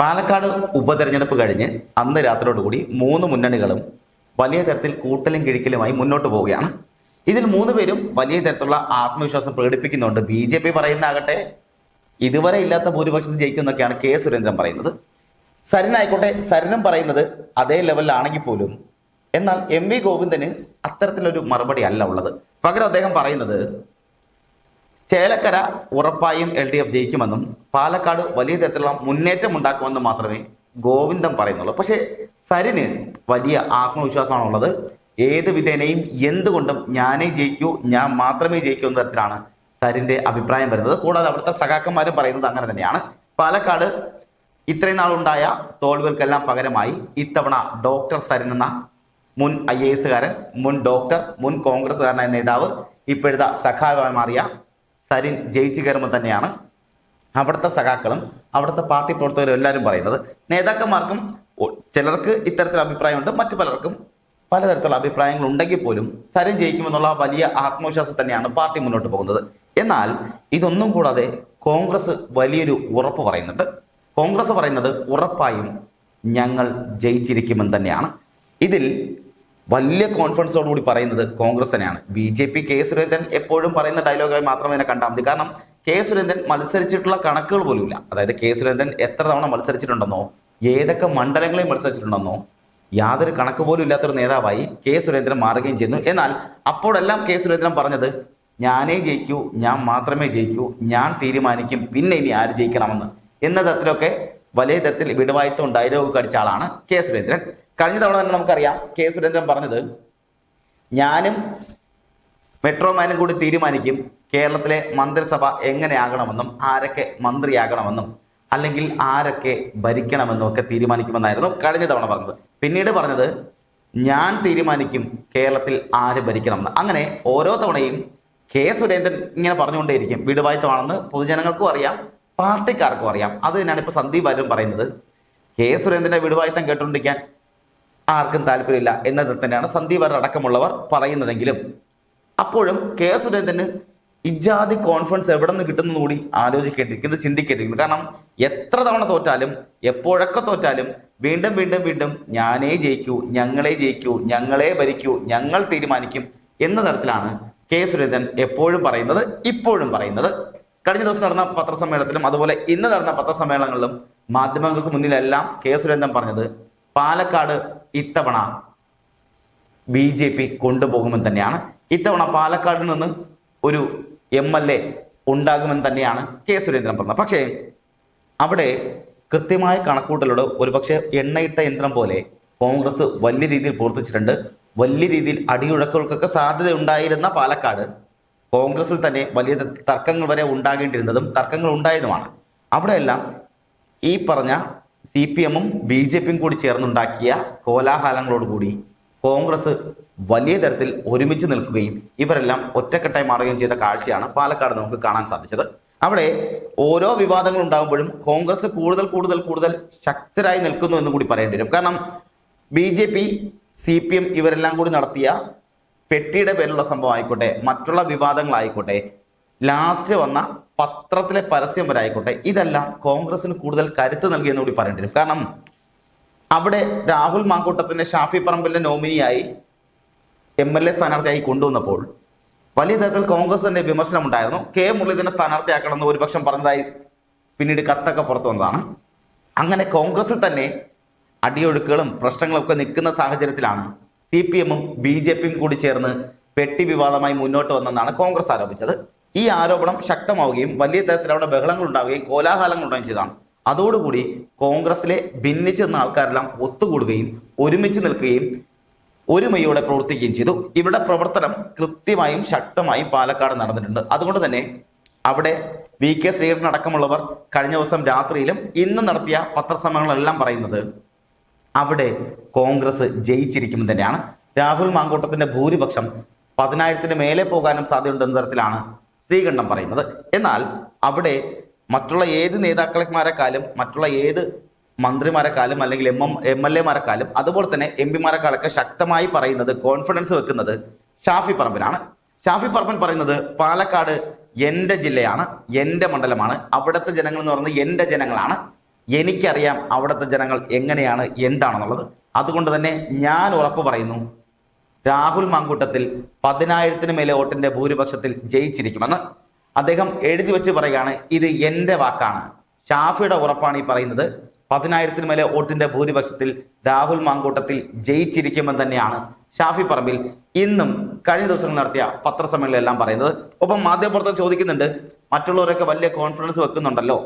പാലക്കാട് ഉപതെരഞ്ഞെടുപ്പ് കഴിഞ്ഞ് അന്ന് രാത്രിയോടുകൂടി മൂന്ന് മുന്നണികളും വലിയ തരത്തിൽ കൂട്ടലും കിഴിക്കലുമായി മുന്നോട്ട് പോവുകയാണ്. ഇതിൽ മൂന്ന് പേരും വലിയ തരത്തിലുള്ള ആത്മവിശ്വാസം പ്രകടിപ്പിക്കുന്നുണ്ട്. ബി ജെ പി പറയുന്നതാകട്ടെ ഇതുവരെ ഇല്ലാത്ത ഭൂരിപക്ഷത്തിൽ ജയിക്കുമെന്നൊക്കെയാണ് കെ സുരേന്ദ്രൻ പറയുന്നത്. സരനായിക്കോട്ടെ സരനും പറയുന്നത് അതേ ലെവലിലാണെങ്കിൽ പോലും എന്നാൽ എം വി ഗോവിന്ദന് അത്തരത്തിലൊരു മറുപടി അല്ല ഉള്ളത്. പകരം അദ്ദേഹം പറയുന്നത് ചേലക്കര ഉറപ്പായും എൽ ഡി എഫ് ജയിക്കുമെന്നും പാലക്കാട് വലിയ തരത്തിലുള്ള മുന്നേറ്റം ഉണ്ടാക്കുമെന്നും മാത്രമേ ഗോവിന്ദൻ പറയുന്നുള്ളൂ. പക്ഷേ സരിന് വലിയ ആത്മവിശ്വാസമാണുള്ളത്. ഏത് വിധേനയും എന്തുകൊണ്ടും ഞാനേ ജയിക്കൂ ഞാൻ മാത്രമേ ജയിക്കൂ എന്ന തരത്തിലാണ് സരിന്റെ അഭിപ്രായം വരുന്നത്. കൂടാതെ അവിടുത്തെ സഖാക്കന്മാരും പറയുന്നത് അങ്ങനെ തന്നെയാണ്. പാലക്കാട് ഇത്രയും നാളുണ്ടായ തോൽവികൾക്കെല്ലാം പകരമായി ഇത്തവണ ഡോക്ടർ സരിൻ എന്ന മുൻ ഐ എ എസുകാരൻ മുൻ ഡോക്ടർ മുൻ കോൺഗ്രസ്സുകാരനായ നേതാവ് ഇപ്പോഴത്തെ സഖാവായി മാറിയ സരിൻ ജയിച്ചു കയറുമ്പോൾ തന്നെയാണ് അവിടുത്തെ സഖാക്കളും അവിടുത്തെ പാർട്ടി പ്രവർത്തകരും എല്ലാവരും പറയുന്നത്. നേതാക്കന്മാർക്കും ചിലർക്ക് ഇത്തരത്തിൽ അഭിപ്രായമുണ്ട് മറ്റു പലർക്കും പലതരത്തിലുള്ള അഭിപ്രായങ്ങൾ ഉണ്ടെങ്കിൽ പോലും സരിൻ ജയിക്കുമെന്നുള്ള വലിയ ആത്മവിശ്വാസം തന്നെയാണ് പാർട്ടി മുന്നോട്ട് പോകുന്നത്. എന്നാൽ ഇതൊന്നും കൂടാതെ കോൺഗ്രസ് വലിയൊരു ഉറപ്പ് പറയുന്നുണ്ട്. കോൺഗ്രസ് പറയുന്നത് ഉറപ്പായും ഞങ്ങൾ ജയിച്ചിരിക്കുമെന്ന് തന്നെയാണ്. ഇതിൽ വലിയ കോൺഫിഡൻസോടുകൂടി പറയുന്നത് കോൺഗ്രസ് തന്നെയാണ്. B J P K Surendran എപ്പോഴും പറയുന്ന ഡയലോഗായി മാത്രമേ ഇതിനെ കണ്ടാൽ മതി. കാരണം കെ സുരേന്ദ്രൻ മത്സരിച്ചിട്ടുള്ള കണക്കുകൾ പോലും ഇല്ല അതായത് കെ സുരേന്ദ്രൻ എത്ര തവണ മത്സരിച്ചിട്ടുണ്ടെന്നോ ഏതൊക്കെ മണ്ഡലങ്ങളിൽ മത്സരിച്ചിട്ടുണ്ടെന്നോ യാതൊരു കണക്ക് പോലും ഇല്ലാത്തൊരു നേതാവായി കെ സുരേന്ദ്രൻ മാറുകയും ചെയ്യുന്നു. എന്നാൽ അപ്പോഴെല്ലാം കെ സുരേന്ദ്രൻ പറഞ്ഞത് ഞാനേ ജയിക്കൂ ഞാൻ മാത്രമേ ജയിക്കൂ ഞാൻ തീരുമാനിക്കും പിന്നെ ഇനി ആര് ജയിക്കണമെന്ന്. എന്ന തരത്തിലൊക്കെ വലിയ തരത്തിൽ വിടവായത്വം ഡയലോഗ് കടിച്ച ആളാണ് കെ സുരേന്ദ്രൻ. കഴിഞ്ഞ തവണ തന്നെ നമുക്കറിയാം കെ സുരേന്ദ്രൻ പറഞ്ഞത് ഞാനും മെട്രോമാനും കൂടി തീരുമാനിക്കും കേരളത്തിലെ മന്ത്രിസഭ എങ്ങനെയാകണമെന്നും ആരൊക്കെ മന്ത്രിയാകണമെന്നും അല്ലെങ്കിൽ ആരൊക്കെ ഭരിക്കണമെന്നും ഒക്കെ തീരുമാനിക്കുമെന്നായിരുന്നു കഴിഞ്ഞ തവണ പറഞ്ഞത്. പിന്നീട് പറഞ്ഞത് ഞാൻ തീരുമാനിക്കും കേരളത്തിൽ ആര് ഭരിക്കണമെന്ന്. അങ്ങനെ ഓരോ തവണയും കെ സുരേന്ദ്രൻ ഇങ്ങനെ പറഞ്ഞുകൊണ്ടേയിരിക്കും. വിടുവായ്ത്തമാണെന്ന് പൊതുജനങ്ങൾക്കും അറിയാം പാർട്ടിക്കാർക്കും അറിയാം. അത് തന്നെയാണ് ഇപ്പൊ സന്ദീപ് ആരും പറയുന്നത്. കെ സുരേന്ദ്രന്റെ വിടുവായ്ത്തം കേട്ടുകൊണ്ടിരിക്കാൻ ആർക്കും താല്പര്യമില്ല എന്നത് തന്നെയാണ് സന്ദീപ് വാര്യർ അടക്കമുള്ളവർ പറയുന്നതെങ്കിലും. അപ്പോഴും കെ സുരേന്ദ്രന് ഇജാതി കോൺഫിഡൻസ് എവിടെ നിന്ന് കിട്ടുന്നു കൂടി ആലോചിക്കേണ്ടിരിക്കുന്നു ചിന്തിക്കേണ്ടിരിക്കുന്നു കാരണം എത്ര തവണ തോറ്റാലും എപ്പോഴൊക്കെ തോറ്റാലും വീണ്ടും വീണ്ടും വീണ്ടും ഞാനേ ജയിക്കൂ ഞങ്ങളെ ജയിക്കൂ ഞങ്ങളെ ഭരിക്കൂ ഞങ്ങൾ തീരുമാനിക്കും എന്ന തരത്തിലാണ് കെ സുരേന്ദ്രൻ എപ്പോഴും പറയുന്നത് ഇപ്പോഴും പറയുന്നത്. കഴിഞ്ഞ ദിവസം നടന്ന പത്രസമ്മേളനത്തിലും അതുപോലെ ഇന്ന് നടന്ന പത്രസമ്മേളനങ്ങളിലും മാധ്യമങ്ങൾക്ക് മുന്നിലെല്ലാം കെ സുരേന്ദ്രൻ പറഞ്ഞത് പാലക്കാട് ഇത്തവണ ബി ജെ പി കൊണ്ടുപോകുമെന്ന് തന്നെയാണ്. ഇത്തവണ പാലക്കാട് നിന്ന് ഒരു എം എൽ എ ഉണ്ടാകുമെന്ന് തന്നെയാണ് കെ സുരേന്ദ്രൻ പറഞ്ഞത്. പക്ഷേ അവിടെ കൃത്യമായ കണക്കൂട്ടലോട് ഒരുപക്ഷെ എണ്ണയിട്ട യന്ത്രം പോലെ കോൺഗ്രസ് വലിയ രീതിയിൽ പ്രവർത്തിച്ചിട്ടുണ്ട്. വലിയ രീതിയിൽ അടിയുഴക്കുകൾക്കൊക്കെ സാധ്യത ഉണ്ടായിരുന്ന പാലക്കാട് കോൺഗ്രസിൽ തന്നെ വലിയ തർക്കങ്ങൾ വരെ ഉണ്ടാകേണ്ടിരുന്നതും തർക്കങ്ങൾ ഉണ്ടായതുമാണ്. അവിടെയെല്ലാം ഈ പറഞ്ഞ സി പി എമ്മും ബി ജെ പിയും കൂടി ചേർന്നുണ്ടാക്കിയ കോലാഹലങ്ങളോടുകൂടി കോൺഗ്രസ് വലിയ തരത്തിൽ ഒരുമിച്ച് നിൽക്കുകയും ഇവരെല്ലാം ഒറ്റക്കെട്ടായി മാറുകയും ചെയ്ത കാഴ്ചയാണ് പാലക്കാട് നമുക്ക് കാണാൻ സാധിച്ചത്. അവിടെ ഓരോ വിവാദങ്ങൾ ഉണ്ടാകുമ്പോഴും കോൺഗ്രസ് കൂടുതൽ കൂടുതൽ കൂടുതൽ ശക്തരായി നിൽക്കുന്നു എന്ന് കൂടി പറയേണ്ടി വരും. കാരണം B J P C P M ഇവരെല്ലാം കൂടി നടത്തിയ പെട്ടിയുടെ പേരിലുള്ള സംഭവം ആയിക്കോട്ടെ മറ്റുള്ള വിവാദങ്ങളായിക്കോട്ടെ ലാസ്റ്റ് വന്ന പത്രത്തിലെ പരസ്യം വരെ ആയിക്കോട്ടെ ഇതെല്ലാം കോൺഗ്രസിന് കൂടുതൽ കരുത്ത് നൽകിയെന്ന് കൂടി പറയേണ്ടി വരും. കാരണം അവിടെ രാഹുൽ മാങ്കൂട്ടത്തിന്റെ ഷാഫി പറമ്പിലിന്റെ നോമിനിയായി എം എൽ എ സ്ഥാനാർത്ഥിയായി കൊണ്ടുവന്നപ്പോൾ വലിയ തരത്തിൽ കോൺഗ്രസിന്റെ വിമർശനം ഉണ്ടായിരുന്നു കെ മുരളീധരനെ സ്ഥാനാർത്ഥിയാക്കണമെന്ന് ഒരുപക്ഷം പറഞ്ഞതായി പിന്നീട് കത്തൊക്കെ പുറത്തു വന്നതാണ്. അങ്ങനെ കോൺഗ്രസിൽ തന്നെ അടിയൊഴുക്കുകളും പ്രശ്നങ്ങളും ഒക്കെ നിൽക്കുന്ന സാഹചര്യത്തിലാണ് സി പി എമ്മും ബി ജെ പിയും കൂടി ചേർന്ന് പെട്ടി വിവാദമായി മുന്നോട്ട് വന്നെന്നാണ് കോൺഗ്രസ് ആരോപിച്ചത്. ഈ ആരോപണം ശക്തമാവുകയും വലിയ തരത്തിൽ അവിടെ ബഹളങ്ങൾ ഉണ്ടാവുകയും കോലാഹലങ്ങൾ ഉണ്ടാവുകയും ചെയ്തതാണ്. അതോടുകൂടി കോൺഗ്രസിലെ ഭിന്നിച്ചു നിന്ന ആൾക്കാരെല്ലാം ഒത്തുകൂടുകയും ഒരുമിച്ച് നിൽക്കുകയും ഒരുമയോടെ പ്രവർത്തിക്കുകയും ചെയ്തു. ഇവിടെ പ്രവർത്തനം കൃത്യമായും ശക്തമായും പാലക്കാട് നടന്നിട്ടുണ്ട്. അതുകൊണ്ട് തന്നെ അവിടെ വി കെ ശ്രീകണ്ഠൻ അടക്കമുള്ളവർ കഴിഞ്ഞ ദിവസം രാത്രിയിലും ഇന്ന് നടത്തിയ പത്രസമ്മേളനങ്ങളെല്ലാം പറയുന്നത് അവിടെ കോൺഗ്രസ് ജയിച്ചിരിക്കും തന്നെയാണ്. രാഹുൽ മാങ്കൂട്ടത്തിന്റെ ഭൂരിപക്ഷം പതിനായിരത്തിന് മേലെ പോകാനും സാധ്യതയുണ്ടെന്ന തരത്തിലാണ് ശ്രീകണ്ഠൻ പറയുന്നത്. എന്നാൽ അവിടെ മറ്റുള്ള ഏത് നേതാക്കളെക്കാരെക്കാളും മറ്റുള്ള ഏത് മന്ത്രിമാരെക്കാളും അല്ലെങ്കിൽ എം എം എം എൽ എമാരെക്കാളും അതുപോലെ തന്നെ എം പിമാരെക്കാളൊക്കെ ശക്തമായി പറയുന്നത് കോൺഫിഡൻസ് വെക്കുന്നത് ഷാഫി പറമ്പിലാണ് ഷാഫി പറമ്പൻ പറയുന്നത് പാലക്കാട് എന്റെ ജില്ലയാണ് എന്റെ മണ്ഡലമാണ് അവിടുത്തെ ജനങ്ങൾ എന്ന് പറയുന്നത് എന്റെ ജനങ്ങളാണ്. എനിക്കറിയാം അവിടുത്തെ ജനങ്ങൾ എങ്ങനെയാണ് എന്താണെന്നുള്ളത്. അതുകൊണ്ട് തന്നെ ഞാൻ ഉറപ്പ് പറയുന്നു രാഹുൽ മാങ്കൂട്ടത്തിൽ പതിനായിരത്തിന് മേലെ വോട്ടിന്റെ ഭൂരിപക്ഷത്തിൽ ജയിച്ചിരിക്കുമെന്ന് അദ്ദേഹം എഴുതി വെച്ച് പറയുകയാണ് ഇത് എന്റെ വാക്കാണ്. ഷാഫിയുടെ ഉറപ്പാണ് ഈ പറയുന്നത്. പതിനായിരത്തിന് മേലെ വോട്ടിന്റെ ഭൂരിപക്ഷത്തിൽ രാഹുൽ മാങ്കൂട്ടത്തിൽ ജയിച്ചിരിക്കുമെന്ന് തന്നെയാണ് ഷാഫി പറമ്പിൽ ഇന്നും കഴിഞ്ഞ ദിവസങ്ങൾ നടത്തിയ പത്രസമ്മേളനം പറയുന്നത്. ഒപ്പം മാധ്യമപ്രവർത്തകർ ചോദിക്കുന്നുണ്ട് മറ്റുള്ളവരൊക്കെ വലിയ കോൺഫിഡൻസ് വെക്കുന്നുണ്ടല്ലോ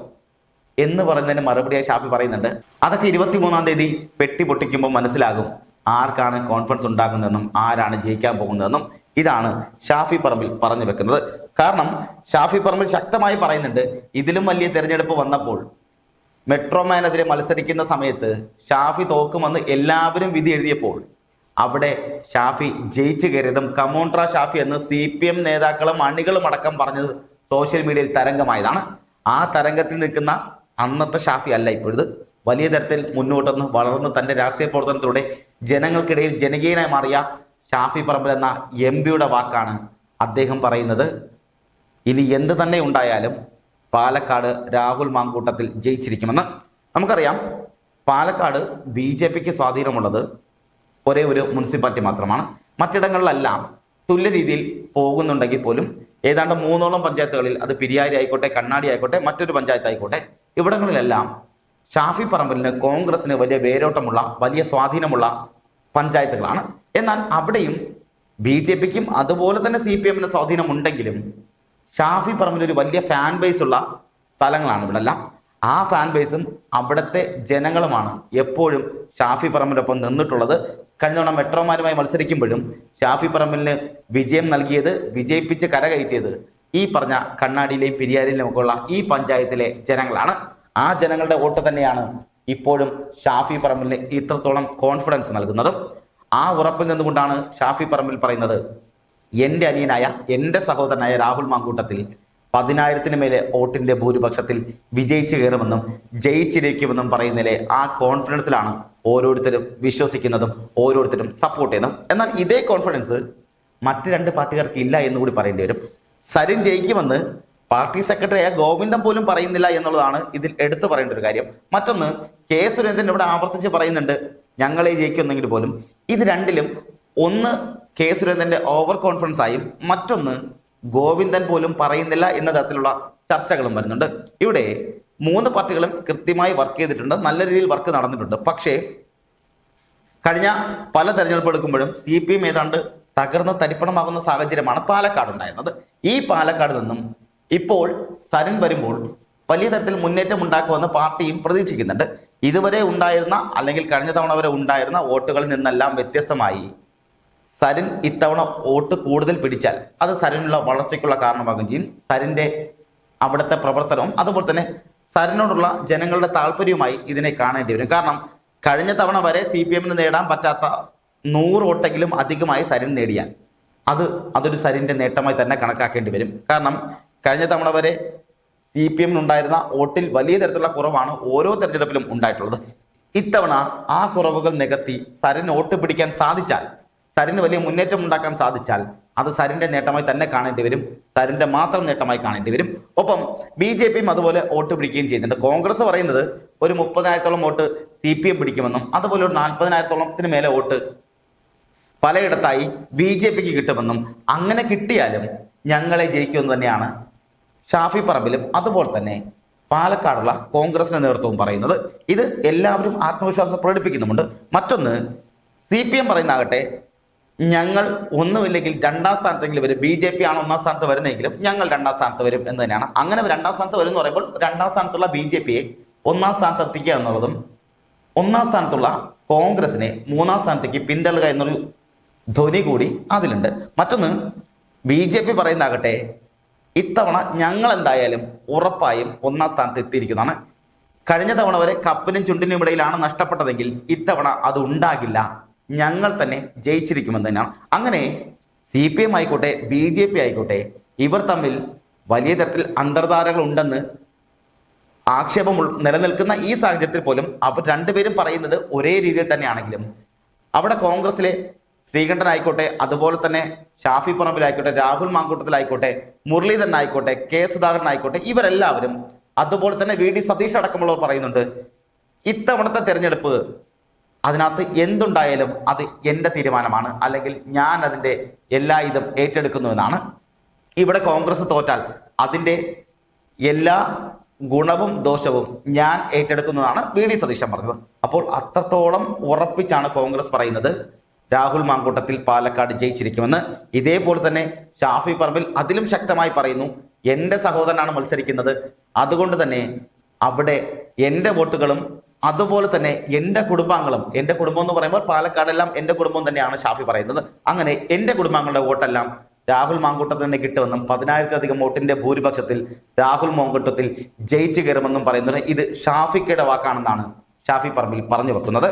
എന്ന് പറയുന്നതിന് മറുപടിയായി ഷാഫി പറയുന്നുണ്ട്. അതൊക്കെ ഇരുപത്തിമൂന്നാം തീയതി പെട്ടി പൊട്ടിക്കുമ്പോൾ മനസ്സിലാകും. ആർക്കാണ് കോൺഫിഡൻസ് ഉണ്ടാകുന്നതെന്നും ആരാണ് ജയിക്കാൻ പോകുന്നതെന്നും ഇതാണ് ഷാഫി പറമ്പിൽ പറഞ്ഞു വെക്കുന്നത്. കാരണം ഷാഫി പറമ്പിൽ ശക്തമായി പറയുന്നുണ്ട് ഇതിലും വലിയ തെരഞ്ഞെടുപ്പ് വന്നപ്പോൾ മെട്രോമാനെതിരെ മത്സരിക്കുന്ന സമയത്ത് ഷാഫി തോക്കുമെന്ന് എല്ലാവരും വിധി എഴുതിയപ്പോൾ അവിടെ ഷാഫി ജയിച്ചു കയറിയതും കമോൺട്ര ഷാഫി എന്ന് സി പി എം നേതാക്കളും അണികളും അടക്കം പറഞ്ഞത് സോഷ്യൽ മീഡിയയിൽ തരംഗമായതാണ്. ആ തരംഗത്തിൽ നിൽക്കുന്ന അന്നത്തെ ഷാഫി അല്ല ഇപ്പോഴത്. വലിയ തരത്തിൽ മുന്നോട്ടൊന്ന് വളർന്ന് തന്റെ രാഷ്ട്രീയ പ്രവർത്തനത്തിലൂടെ ജനങ്ങൾക്കിടയിൽ ജനകീയനായി മാറിയ ഷാഫി പറമ്പിൽ എന്ന എം പിയുടെ വാക്കാണ് അദ്ദേഹം പറയുന്നത്. ഇനി എന്ത് തന്നെ ഉണ്ടായാലും പാലക്കാട് രാഹുൽ മാങ്കൂട്ടത്തിൽ ജയിച്ചിരിക്കുമെന്ന് നമുക്കറിയാം. പാലക്കാട് ബി ജെ പിക്ക് സ്വാധീനമുള്ളത് ഒരേ ഒരു മുനിസിപ്പാലിറ്റി മാത്രമാണ്. മറ്റിടങ്ങളിലെല്ലാം തുല്യ രീതിയിൽ പോകുന്നുണ്ടെങ്കിൽ പോലും ഏതാണ്ട് മൂന്നോളം പഞ്ചായത്തുകളിൽ അത് പിരിയാരി ആയിക്കോട്ടെ കണ്ണാടി ആയിക്കോട്ടെ മറ്റൊരു പഞ്ചായത്ത് ആയിക്കോട്ടെ ഇവിടങ്ങളിലെല്ലാം ഷാഫി പറമ്പലിന് കോൺഗ്രസിന് വലിയ വേരോട്ടമുള്ള വലിയ സ്വാധീനമുള്ള പഞ്ചായത്തുകളാണ്. എന്നാൽ അവിടെയും ബി ജെ പിക്കും അതുപോലെ തന്നെ സി പി എമ്മിന് സ്വാധീനമുണ്ടെങ്കിലും ഷാഫി പറമ്പിൽ ഒരു വലിയ ഫാൻ ബേസ് ഉള്ള സ്ഥലങ്ങളാണ് ഇവിടെ എല്ലാം ആ ഫാൻ ബേസും അവിടുത്തെ ജനങ്ങളുമാണ് എപ്പോഴും ഷാഫി പറമ്പിനൊപ്പം നിന്നിട്ടുള്ളത്. കഴിഞ്ഞ തവണ മെട്രോമാരുമായി മത്സരിക്കുമ്പോഴും ഷാഫി പറമ്പിലിന് വിജയം നൽകിയത് വിജയിപ്പിച്ച് കരകയറ്റിയത് ഈ പറഞ്ഞ കണ്ണാടിയിലെയും പെരിയാരിലെയും ഒക്കെ ഈ പഞ്ചായത്തിലെ ജനങ്ങളാണ്. ആ ജനങ്ങളുടെ വോട്ട് തന്നെയാണ് ഇപ്പോഴും ഷാഫി പറമ്പിലിന് ഇത്രത്തോളം കോൺഫിഡൻസ് നൽകുന്നതും. ആ ഉറപ്പിൽ നിന്നുകൊണ്ടാണ് ഷാഫി പറമ്പിൽ പറയുന്നത് എന്റെ അനിയനായ എന്റെ സഹോദരനായ രാഹുൽ മാങ്കൂട്ടത്തിൽ പതിനായിരത്തിന് മേലെ വോട്ടിന്റെ ഭൂരിപക്ഷത്തിൽ വിജയിച്ചു കയറുമെന്നും ജയിച്ചിരിക്കുമെന്നും പറയുന്നതിലെ ആ കോൺഫിഡൻസിലാണ് ഓരോരുത്തരും വിശ്വസിക്കുന്നതും ഓരോരുത്തരും സപ്പോർട്ട് ചെയ്യുന്നതും. എന്നാൽ ഇതേ കോൺഫിഡൻസ് മറ്റ് രണ്ട് പാർട്ടിക്കാർക്ക് ഇല്ല എന്ന് കൂടി പറയേണ്ടി വരും. സരിൻ ജയിക്കുമെന്ന് പാർട്ടി സെക്രട്ടറിയായ ഗോവിന്ദൻ പോലും പറയുന്നില്ല എന്നുള്ളതാണ് ഇതിൽ എടുത്തു പറയേണ്ട ഒരു കാര്യം. മറ്റൊന്ന് കെ സുരേന്ദ്രൻ ഇവിടെ ആവർത്തിച്ച് പറയുന്നുണ്ട് ഞങ്ങളെ ജയിക്കുന്നെങ്കിൽ പോലും. ഇത് രണ്ടിലും ഒന്ന് കെ സുരേന്ദ്രന്റെ ഓവർ കോൺഫിഡൻസ് ആയും മറ്റൊന്ന് ഗോവിന്ദൻ പോലും പറയുന്നില്ല എന്ന തരത്തിലുള്ള ചർച്ചകളും വരുന്നുണ്ട്. ഇവിടെ മൂന്ന് പാർട്ടികളും കൃത്യമായി വർക്ക് ചെയ്തിട്ടുണ്ട് നല്ല രീതിയിൽ വർക്ക് നടന്നിട്ടുണ്ട്. പക്ഷേ കഴിഞ്ഞ പല തെരഞ്ഞെടുപ്പ് എടുക്കുമ്പോഴും സി പി എം ഏതാണ്ട് തകർന്ന് തരിപ്പണമാകുന്ന സാഹചര്യമാണ് പാലക്കാട് ഉണ്ടായിരുന്നത് ഈ പാലക്കാട് നിന്നും ഇപ്പോൾ സരൺ വരുമ്പോൾ വലിയ തരത്തിൽ മുന്നേറ്റം ഉണ്ടാക്കുമെന്ന് പാർട്ടിയും പ്രതീക്ഷിക്കുന്നുണ്ട്. ഇതുവരെ ഉണ്ടായിരുന്ന അല്ലെങ്കിൽ കഴിഞ്ഞ തവണ വരെ ഉണ്ടായിരുന്ന വോട്ടുകളിൽ നിന്നെല്ലാം വ്യത്യസ്തമായി സരിൻ ഇത്തവണ വോട്ട് കൂടുതൽ പിടിച്ചാൽ അത് സരനുള്ള വളർച്ചയ്ക്കുള്ള കാരണമാകും ചെയ്യും. സരിന്റെ അവിടുത്തെ പ്രവർത്തനവും അതുപോലെ തന്നെ സരനോടുള്ള ജനങ്ങളുടെ താല്പര്യവുമായി ഇതിനെ കാണേണ്ടി വരും. കാരണം കഴിഞ്ഞ തവണ വരെ സി പി എമ്മിന് നേടാൻ പറ്റാത്ത നൂറ് വോട്ടെങ്കിലും അധികമായി സരൻ നേടിയാൽ അത് അതൊരു സരിന്റെ നേട്ടമായി തന്നെ കണക്കാക്കേണ്ടി വരും. കാരണം കഴിഞ്ഞ തവണ വരെ സി പി എമ്മിനുണ്ടായിരുന്ന വോട്ടിൽ വലിയ തരത്തിലുള്ള കുറവാണ് ഓരോ തെരഞ്ഞെടുപ്പിലും ഉണ്ടായിട്ടുള്ളത്. ഇത്തവണ ആ കുറവുകൾ നികത്തി സരിന് വോട്ട് പിടിക്കാൻ സാധിച്ചാൽ സരിന് വലിയ മുന്നേറ്റം ഉണ്ടാക്കാൻ സാധിച്ചാൽ അത് സരിന്റെ നേട്ടമായി തന്നെ കാണേണ്ടി വരും. സരിന്റെ മാത്രം നേട്ടമായി കാണേണ്ടി വരും. ഒപ്പം ബി ജെ പിയും അതുപോലെ വോട്ട് പിടിക്കുകയും ചെയ്യുന്നുണ്ട്. കോൺഗ്രസ് പറയുന്നത് ഒരു മുപ്പതിനായിരത്തോളം വോട്ട് സി പി എം പിടിക്കുമെന്നും അതുപോലെ ഒരു നാൽപ്പതിനായിരത്തോളത്തിന് മേലെ വോട്ട് പലയിടത്തായി ബി ജെ പിക്ക് കിട്ടുമെന്നും അങ്ങനെ കിട്ടിയാലും ഞങ്ങളെ ജയിക്കുമെന്ന് തന്നെയാണ് ഷാഫി പറമ്പിലും അതുപോലെ തന്നെ പാലക്കാടുള്ള കോൺഗ്രസിന്റെ നേതൃത്വവും പറയുന്നത് ഇത് എല്ലാവരും ആത്മവിശ്വാസം പ്രകടിപ്പിക്കുന്നുമുണ്ട്. മറ്റൊന്ന് സി പി എം പറയുന്നാകട്ടെ ഞങ്ങൾ ഒന്നുമില്ലെങ്കിൽ രണ്ടാം സ്ഥാനത്തെങ്കിലും വരും. ബി ജെ പി ആണ് ഒന്നാം സ്ഥാനത്ത് വരുന്നെങ്കിലും ഞങ്ങൾ രണ്ടാം സ്ഥാനത്ത് വരും എന്ന് തന്നെയാണ്. അങ്ങനെ രണ്ടാം സ്ഥാനത്ത് വരും എന്ന് പറയുമ്പോൾ രണ്ടാം സ്ഥാനത്തുള്ള ബി ജെ പിയെ ഒന്നാം സ്ഥാനത്ത് എത്തിക്കുക എന്നുള്ളതും ഒന്നാം സ്ഥാനത്തുള്ള കോൺഗ്രസിനെ മൂന്നാം സ്ഥാനത്തേക്ക് പിന്തള്ളുക എന്നൊരു ധ്വനി കൂടി അതിലുണ്ട്. മറ്റൊന്ന് ബി ജെ പി പറയുന്നാകട്ടെ ഇത്തവണ ഞങ്ങൾ എന്തായാലും ഉറപ്പായും ഒന്നാം സ്ഥാനത്ത് എത്തിയിരിക്കുന്നതാണ്. കഴിഞ്ഞ തവണ വരെ കപ്പിനും ചുണ്ടിനും ഇടയിലാണ് നഷ്ടപ്പെട്ടതെങ്കിൽ ഇത്തവണ അത് ഉണ്ടാകില്ല. ഞങ്ങൾ തന്നെ ജയിച്ചിരിക്കുമെന്ന് തന്നെയാണ്. അങ്ങനെ സി പി എം ആയിക്കോട്ടെ ബി ജെ പി ആയിക്കോട്ടെ ഇവർ തമ്മിൽ വലിയ തരത്തിൽ അന്തർധാരകൾ ഉണ്ടെന്ന് ആക്ഷേപം നിലനിൽക്കുന്ന ഈ സാഹചര്യത്തിൽ പോലും അവർ രണ്ടുപേരും പറയുന്നത് ഒരേ രീതിയിൽ തന്നെയാണെങ്കിലും അവിടെ കോൺഗ്രസിലെ ശ്രീകണ്ഠൻ ആയിക്കോട്ടെ അതുപോലെ തന്നെ ഷാഫി പറമ്പിലായിക്കോട്ടെ രാഹുൽ മാങ്കൂട്ടത്തിലായിക്കോട്ടെ മുരളീധരൻ ആയിക്കോട്ടെ കെ സുധാകരൻ ആയിക്കോട്ടെ ഇവരെല്ലാവരും അതുപോലെ തന്നെ വി ഡി സതീഷ് അടക്കമുള്ളവർ പറയുന്നുണ്ട് ഇത്തവണത്തെ തെരഞ്ഞെടുപ്പ് അതിനകത്ത് എന്തുണ്ടായാലും അത് എന്റെ തീരുമാനമാണ് അല്ലെങ്കിൽ ഞാൻ അതിന്റെ എല്ലാ ഇതും ഏറ്റെടുക്കുന്നു എന്നാണ്. ഇവിടെ കോൺഗ്രസ് തോറ്റാൽ അതിന്റെ എല്ലാ ഗുണവും ദോഷവും ഞാൻ ഏറ്റെടുക്കുന്നതാണ് വി ഡി സതീശൻ പറഞ്ഞത്. അപ്പോൾ അത്രത്തോളം ഉറപ്പിച്ചാണ് കോൺഗ്രസ് പറയുന്നത്. രാഹുൽ മാങ്കൂട്ടത്തിൽ പാലക്കാട് ജയിച്ചിരിക്കുമെന്ന് ഇതേപോലെ തന്നെ ഷാഫി പറമ്പിൽ അതിലും ശക്തമായി പറയുന്നു എന്റെ സഹോദരനാണ് മത്സരിക്കുന്നത്. അതുകൊണ്ട് തന്നെ അവിടെ എന്റെ വോട്ടുകളും അതുപോലെ തന്നെ എന്റെ കുടുംബാംഗങ്ങളും എന്റെ കുടുംബം എന്ന് പറയുമ്പോൾ പാലക്കാടെല്ലാം എന്റെ കുടുംബം തന്നെയാണ് ഷാഫി പറയുന്നത്. അങ്ങനെ എന്റെ കുടുംബാംഗങ്ങളുടെ വോട്ടെല്ലാം രാഹുൽ മാങ്കൂട്ടത്തിൽ തന്നെ കിട്ടുമെന്നും പതിനായിരത്തിലധികം വോട്ടിന്റെ ഭൂരിപക്ഷത്തിൽ രാഹുൽ മാങ്കൂട്ടത്തിൽ ജയിച്ചു കയറുമെന്നും പറയുന്നത് ഇത് ഷാഫിക്കയുടെ വാക്കാണെന്നാണ് ഷാഫി പറമ്പിൽ പറഞ്ഞു വെക്കുന്നത്.